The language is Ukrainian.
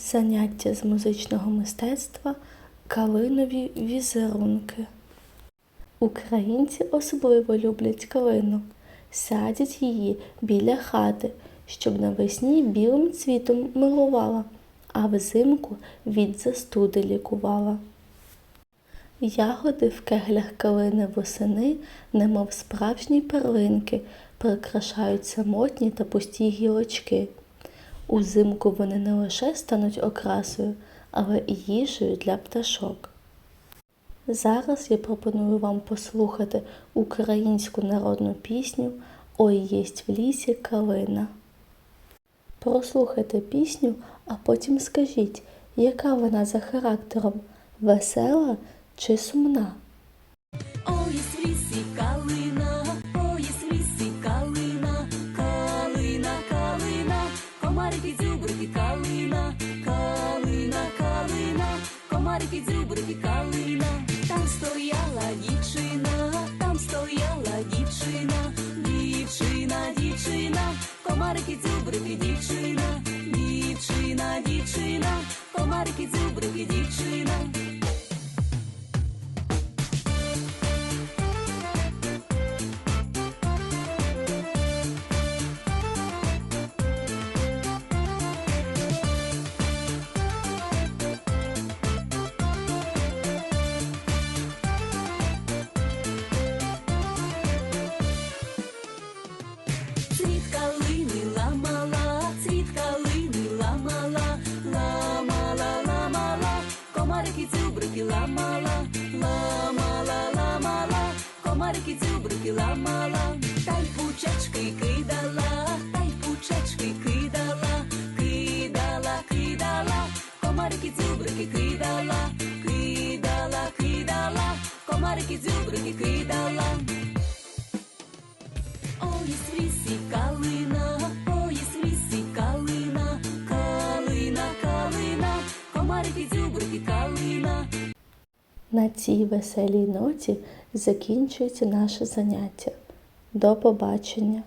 Заняття з музичного мистецтва калинові візерунки. Українці особливо люблять калину. Садять її біля хати, щоб навесні білим цвітом милувала, а взимку від застуди лікувала. Ягоди в кеглях калини восени, немов справжні перлинки, прикрашають самотні та пусті гілочки. Узимку вони не лише стануть окрасою, але і їжею для пташок. Зараз я пропоную вам послухати українську народну пісню Ой єсть в лісі калина. Прослухайте пісню, а потім скажіть, яка вона за характером весела чи сумна. Дзюбрики калина, калина, калина, комарики дзюбрики калина. Там стояла дівчина, там стояла дівчина, дівчина, дівчина, комарики дзюбрики дівчина, дівчина, дівчина, комарики дзюбрики дівчина. Комарики дзюбрики ламала, та й пучечки кидала, пучечки кидала, кидала, кидала, комарики дзюбрики кидала, кидала, кидала, комарики дзюбрики кидала. Ой, в калина, ой, калина, калина, калина, комарики дзюбрики калина. На цій веселій ноті закінчується наше заняття. До побачення!